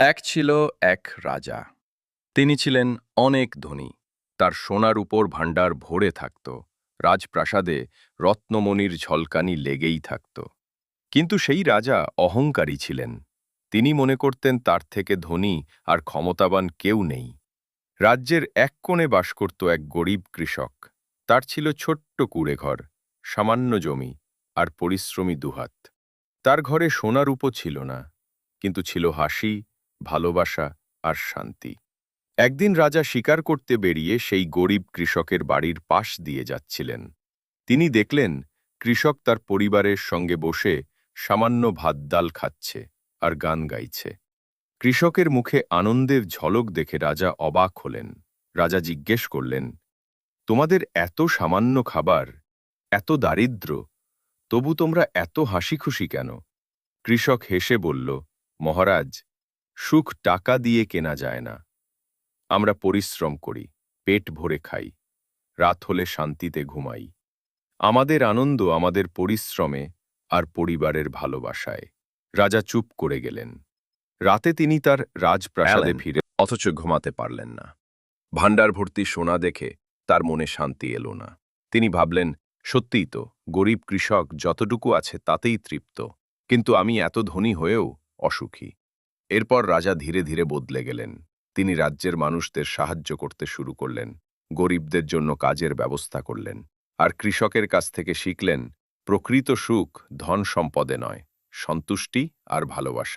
এক ছিল এক রাজা। তিনি ছিলেন অনেক ধনী। তার সোনার উপর ভাণ্ডার ভরে থাকত। রাজপ্রাসাদে রত্নমণির ঝলকানি লেগেই থাকত। কিন্তু সেই রাজা অহংকারী ছিলেন। তিনি মনে করতেন তার থেকে ধনী আর ক্ষমতাবান কেউ নেই। রাজ্যের এক কোণে বাস করত এক গরিব কৃষক। তার ছিল ছোট্ট কুড়েঘর, সামান্য জমি আর পরিশ্রমী দুহাত। তার ঘরে সোনার উপ ছিল না, কিন্তু ছিল হাসি ভালোবাসা আর শান্তি। একদিন রাজা শিকার করতে বেরিয়ে সেই গরিব কৃষকের বাড়ির পাশ দিয়ে যাচ্ছিলেন। তিনি দেখলেন, কৃষক তার পরিবারের সঙ্গে বসে সামান্য ভাত ডাল খাচ্ছে আর গান গাইছে। কৃষকের মুখে আনন্দের ঝলক দেখে রাজা অবাক হলেন। রাজা জিজ্ঞেস করলেন, তোমাদের এত সামান্য খাবার, এত দারিদ্র্য তবু তোমরা এত হাসি খুশি কেন? কৃষক হেসে বলল, মহারাজ সুখ টাকা দিয়ে কেনা যায় না। আমরা পরিশ্রম করি পেট ভরে খাই রাত হলে শান্তিতে ঘুমাই। আমাদের আনন্দ আমাদের পরিশ্রমে আর পরিবারের ভালোবাসায়। রাজা চুপ করে গেলেন। রাতে তিনি তার রাজপ্রাসাদে। ফিরে অথচ ঘুমাতে পারলেন না। ভাণ্ডার ভর্তি সোনা দেখে তার মনে শান্তি এলো না। তিনি ভাবলেন সত্যিই তো গরিব কৃষক যতটুকু আছে তাতেই তৃপ্ত। কিন্তু আমি এত ধনী হয়েও অসুখী। এরপর রাজা ধীরে ধীরে বদলে গেলেন। তিনি রাজ্যের মানুষদের সাহায্য করতে শুরু করলেন, গরিবদের জন্য কাজের ব্যবস্থা করলেন, আর কৃষকের কাছ থেকে শিখলেন, প্রকৃত সুখ ধন সম্পদে নয়, সন্তুষ্টি আর ভালোবাসা।